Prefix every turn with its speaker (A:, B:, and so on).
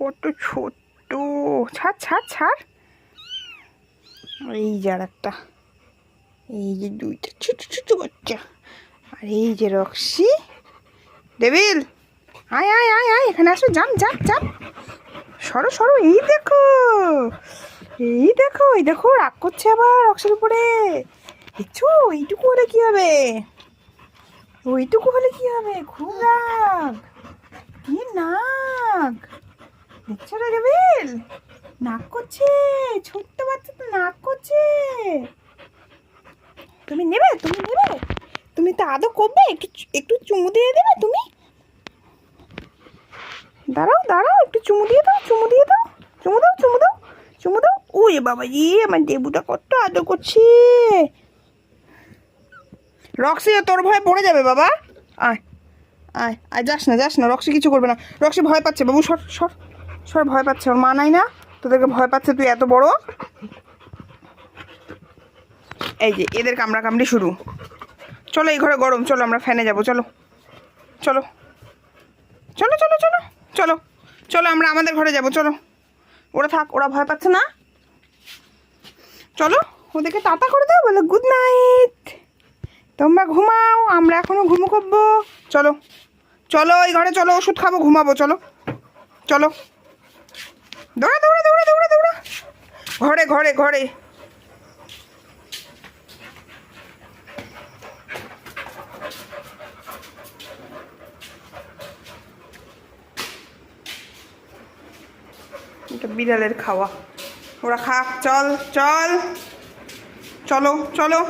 A: কত ছোট্ট। ছাড় ছাড় ছাড়। এই যে আর একটা এই যে দুইটা ছোট ছোট বাচ্চা। আর এই যে রক্সি। ডেভিল আয় আয় আয় আয়, এখানে আসো জাম জাম জাম সরো সরো, এই দেখো। এই দেখো এই দেখো, রাগ করছে আবার রক্সের উপরে। দেখছ, এইটুকু হলে কি হবে? ওইটুকু হলে কি হবে? খুব রাগ। কি নাক দেখছ রে নাক করছে, ছোট্ট বাচ্চা তো নাক করছে। তুমি নেবে তুমি নেবে। তুমি তো আদৌ করবে? একটু একটু চুমু দিয়ে দেবে তুমি? দাঁড়াও দাঁড়াও, একটু চুমু দিয়ে দাও, চুমু দিয়ে দাও। চুমু দাও চুমু দাও চুমু দাও। ওরে বাবা জি আমার দেবুটা কত আদর করছে। রক্সি, তোর ভয়ে পড়ে যাবে বাবা। আয় আয় আয়, যাস না যাস না, রক্সি কিছু করবে না। রক্সি ভয় পাচ্ছে, বাবু, সর সর। সর ভয় পাচ্ছে, ওর মা নাই না? তোদেরকে ভয় পাচ্ছে, তুই এত বড়? এই যে, এদের কামড়া কামড়ি শুরু। চলো এই ঘরে গরম, চলো আমরা ফ্যানে যাব, চলো। চলো। চলো চলো চলো। চলো। চলো, আমরা আমাদের ঘরে যাব, চলো। ওরা থাক, ওরা ভয় পাচ্ছে না? চলো, ওদেরকে টাটা করে দাও, বলো গুড নাইট তোমরা ঘুমাও, আমরা এখনও ঘুমো করব চলো। চলো, এই ঘরে চলো, ওষুধ খাব, ঘুমাবো, চলো। চলো। দৌড়া দৌড়া দৌড়া দৌড়া দৌড়া। ঘরে ঘরে ঘরে। এটা বিড়ালের খাওয়া। ওরা খাক, চল চল। চলো চলো।